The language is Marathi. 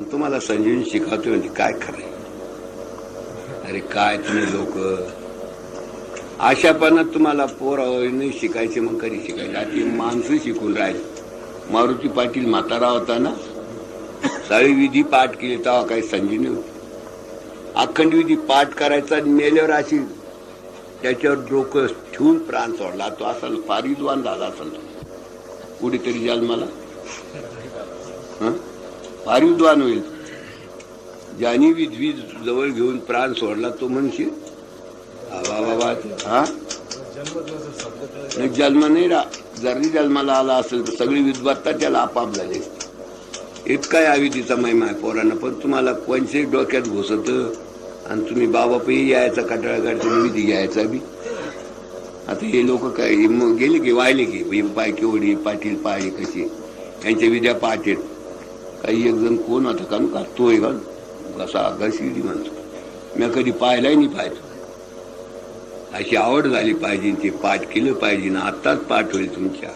तुम्हाला संजीवनी शिकवतोय म्हणजे काय खरं अरे काय तुम्ही लोक? आशापणात तुम्हाला पोर शिकायचे मग कधी शिकायचे? आधी माणसं शिकून राहिले. मारुती पाटील म्हातारा होता ना? साळी विधी पाठ केली तेव्हा काही संजीवनी होती. अखंड विधी पाठ करायचा मेल्यावर अशी त्याच्यावर डोकं ठेवून प्राण सोडला. तो असाल फार विद्वान झाला असेल. कुठेतरी जन्माला हं? फार विद्वान होईल ज्यानी विधवी जवळ घेऊन प्राण सोडला तो म्हणशील? हा? नाही, जन्म नाही रा जरी जन्माला आला असेल तर सगळी विद्वत्ता त्याला आपाप झाली इतका या विधीचा महिमा आहे पोरांना पण तुम्हाला कोणचे डोक्यात घुसत आणि तुम्ही बाबा पही यायचा कटाळा काढतो विधी घ्यायचा बी. आता हे लोक काय मग गेले की वाहिले की पाय केवढी पाटील पाय कशी यांच्या विद्या पाटील. काही एक जण कोण आता कान का तो आहे का कसा घशिडी म्हणतो मी कधी पाहिलाही नाही पाहिजे अशी आवड झाली पाहिजे ते पाठ केलं पाहिजे ना आत्ताच पाठ होईल तुमच्या